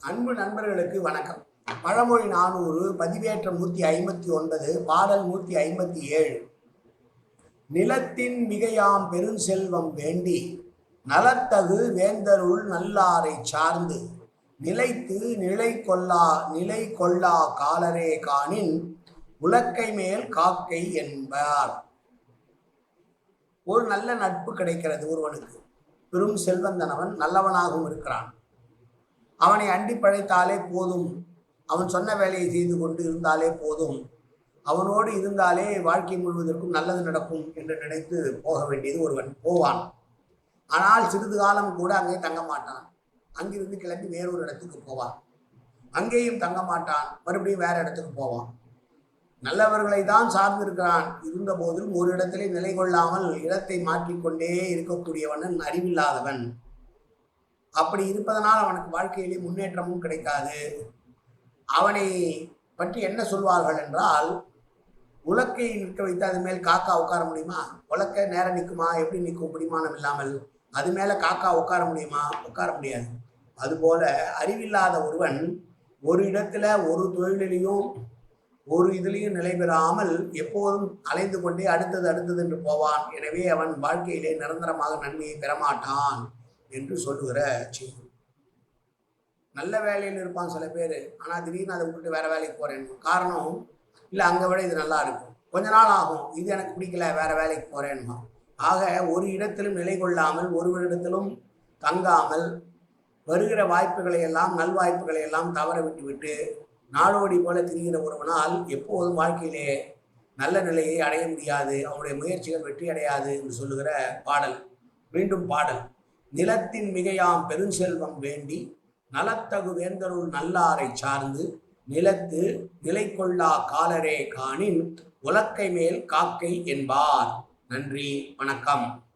அன்பு நண்பர்களுக்கு வணக்கம். பழமொழி நானூறு பதிவேற்ற நூற்றி ஐம்பத்தி ஒன்பது பாடல் நூற்றி ஐம்பத்தி ஏழு. நிலத்தின் மிகையாம் பெருஞ்செல்வம் வேண்டி நலத்தகு வேந்தருள் நல்லாரை சார்ந்து நிலைத்து நிலை கொள்ளா நிலை கொள்ளா காலரே காணின் உலக்கை மேல் காக்கை என்பார். ஒரு நல்ல நட்பு கிடைக்கிறது ஒருவனுக்கு. பெரும் செல்வந்தனவன் நல்லவனாகவும் இருக்கிறான். அவனை அண்டி பழைத்தாலே போதும். அவன் சொன்ன வேலையை செய்து கொண்டு இருந்தாலே போதும். அவனோடு இருந்தாலே வாழ்க்கை முழுவதற்கும் நல்லது நடக்கும் என்று நினைத்து போக வேண்டியது ஒருவன் போவான். ஆனால் சிறிது காலம் கூட அங்கே தங்க மாட்டான். அங்கிருந்து கிளம்பி வேறொரு இடத்துக்கு போவான். அங்கேயும் தங்க மாட்டான். மறுபடியும் வேற இடத்துக்கு போவான். நல்லவர்களை தான் சார்ந்திருக்கிறான். இருந்த போதிலும் ஒரு இடத்திலே நிலை கொள்ளாமல் இடத்தை மாற்றிக்கொண்டே இருக்கக்கூடியவன் அறிவில்லாதவன். அப்படி இருப்பதனால் அவனுக்கு வாழ்க்கையிலே முன்னேற்றமும் கிடைக்காது. அவனை பற்றி என்ன சொல்வார்கள் என்றால் உலக்கை நிற்க வைத்து அது மேல் காக்கா உட்கார முடியுமா? உலக்க நேரம் நிற்குமா? எப்படி நிற்கும்? பிடிமானம் இல்லாமல். அது மேலே காக்கா உட்கார முடியுமா? உட்கார முடியாது. அதுபோல அறிவில்லாத ஒருவன் ஒரு இடத்துல ஒரு தொழிலிலையும் ஒரு இதுலேயும் நிலை பெறாமல் எப்போதும் அலைந்து கொண்டே அடுத்தது அடுத்தது என்று போவான். எனவே அவன் வாழ்க்கையிலே நிரந்தரமாக நன்மையை பெறமாட்டான் என்று சொல்லுகிற செய்தி. நல்ல வேலையில் இருப்பான் சில பேர். ஆனால் திடீர்னு அதை விட்டுட்டு வேற வேலைக்கு போறேன். காரணம் இல்லை அங்கே விட இது நல்லா இருக்கும். கொஞ்ச நாள் ஆகும். இது எனக்கு பிடிக்கல. வேற வேலைக்கு போறேன்மா. ஆக ஒரு இடத்திலும் நிலை கொள்ளாமல் ஒரு இடத்திலும் தங்காமல் வருகிற வாய்ப்புகளை எல்லாம் நல்வாய்ப்புகளை எல்லாம் தவற விட்டுவிட்டு நாடோடி போல திரிகிற ஒருவனால் எப்போதும் வாழ்க்கையிலே நல்ல நிலையை அடைய முடியாது. அவனுடைய முயற்சிகள் வெற்றி அடையாது என்று சொல்லுகிற பாடல். மீண்டும் பாடல். நிலத்தின் மிகையாம் பெருஞ்செல்வம் வேண்டி நலத்தகு வேந்தருள் நல்லாரை சார்ந்து நிலத்து நிலை கொள்ளா காலரே காணின் உலக்கை மேல் காக்கை என்பார். நன்றி வணக்கம்.